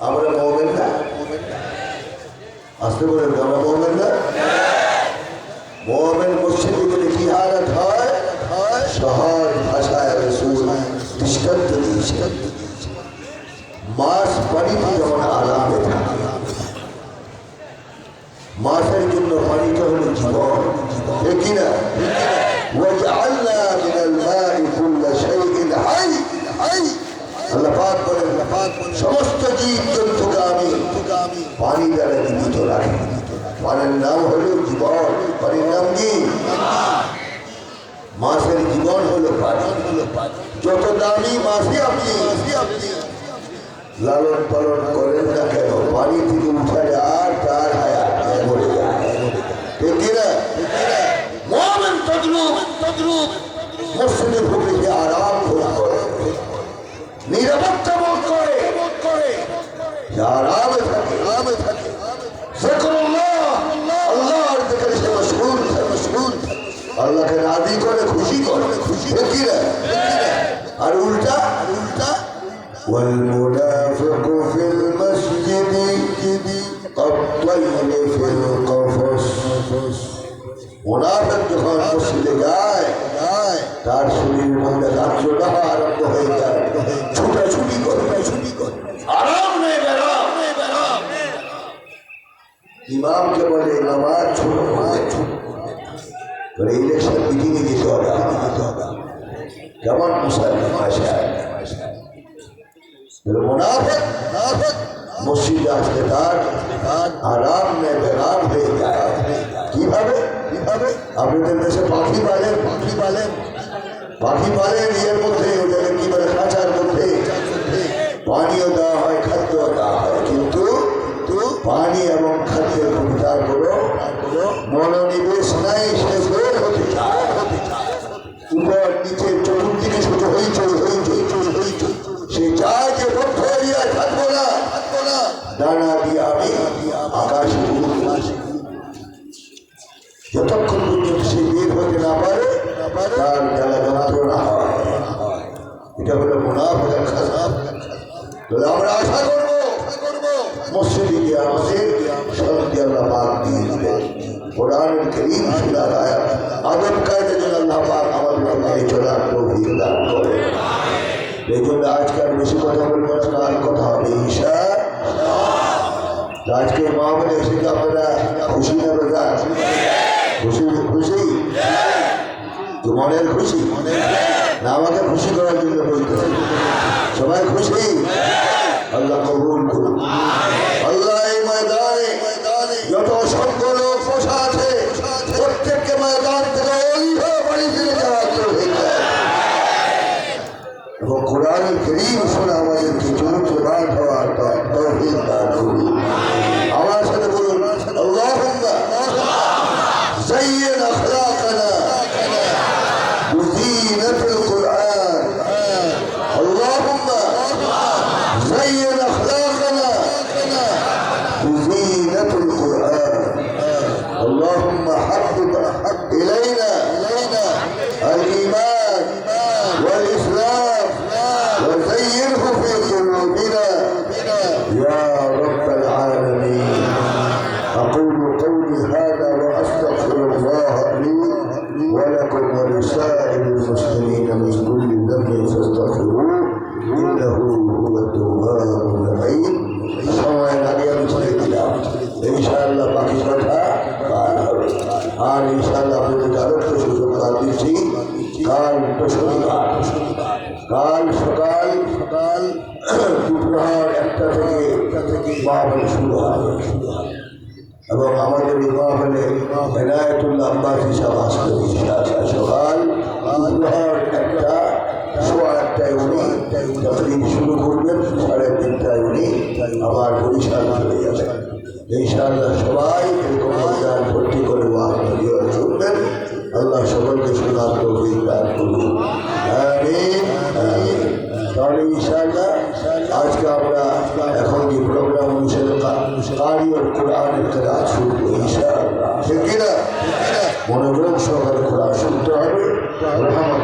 আমরা মোমেন না আসতে বলেন আমরা মোমেন না মোমেন মসজিদে গেলে কি হালত হয় সহজ ভাষায় রসুল দৃষ্টান্ত দিয়েছেন মাস পানিতে যেমন আরামে থাকে মাসের জন্য পানিটা হলো জীবন ঠিক কিনা وجعلنا من الماء كل شيء حي حي আল্লাহ পাক বলেন সমস্ত জীব জন্তুকে আমি পানি দ্বারা জীবিত রাখে। পানির নাম হলো জীবন, পানির নাম কি? মাছের জীবন হলো পানি। যত দামি মাছই আপনি, লালন পালন করেন না কেন, পানি থেকে উঠালে আর তার ঠিক কিনা আল্লাহকে রাজি করে খুশি করে খুশি ঠিক না আর উল্টা আর উল্টা والمنافق في المسجد كالطير في القفص মুনাফেক যখন মসজিদে যায় তার শরীর মধ্যে কার্যটা আরম্ভ হয়ে যায় ছুটাছুটি করে ছুটি করে আরাম নেই বেরাম ইমামকে বলে নামাজ ছোট নামাজ ছোট করে ইলেকশন মিটিংয়ে যেতে হবে যেতে হবে। কেমন মুসলমান মুনাফেক আসলে তার আরাম নেই, বেরাম হয়ে যায়। কীভাবে? কীভাবে? আপনাদের দেশে পাখি পালেন পাখি পালেন। পাখি পালেন ইয়ের মধ্যে ওদের কি বলে, খাঁচার মধ্যে। পানিও দেওয়া হয়, খাদ্য দেওয়া হয়। কিন্তু পানি এবং খাদ্যের তার কোনো মনোনিবেশ নাই সে বের হতে চায় হতে চায় উপর নিচে চতুর্দিকে ছোট হয়েছে হয়েছে হয়েছে সে চায় যে বদ্ধ এরিয়ায় থাকব না থাকব না। ডানা দিয়ে আমি আকাশে। যতক্ষণ পর্যন্ত সে বের হতে না পারে, তার জ্বালা যন্ত্রণা হয়। এটা হলো মুনাফের তবে আমরা আশা করব মসজিদে আমাদের শান্তি আল্লাহ পাক দিয়ে শোনার আয়াত। আদব কায়দে চলার তৌফিক দান করে। এই জন্য আজকে বেশি কথা বলব কাল কথা হবে ঈশা? আজকে মা বলে এসে আপনারা খুশি না খুশি খুশি? মনের খুশি? আমাকে খুশি করার জন্য বলতে সবাই খুশি? আল্লাহ কবুল করুন। আল্লাহ এই ময়দানে যত অসংখ্য লোক আছে كريم صلى الله عليه وسلم توفيق الله تقول اللهم زين أخلاقنا. بزينة القرآن اللهم زين أخلاقنا. بزينة القرآن কাল শনিবার কাল সকাল সকাল দুপুর একটা থেকে একটা থেকে মাহফিল শুরু হবে এবং আমাদের এই মাহফিলে এনায়তুল্লাহ আব্বাস আসবে। ইনশাআল্লাহ সকাল দুপুর একটা, সোয়া একটায় উনি ততদিন শুরু করবেন, সাড়ে তিনটায় উনি আবার বরিশাল চলে যাবেন। ইনশাআল্লাহ সবাই এরকম ভর্তি করে ওয়াহিদ শুনবেন ঠিক কিনা? মনোযোগ সহকারে খোলা শুনতে হবে রহমত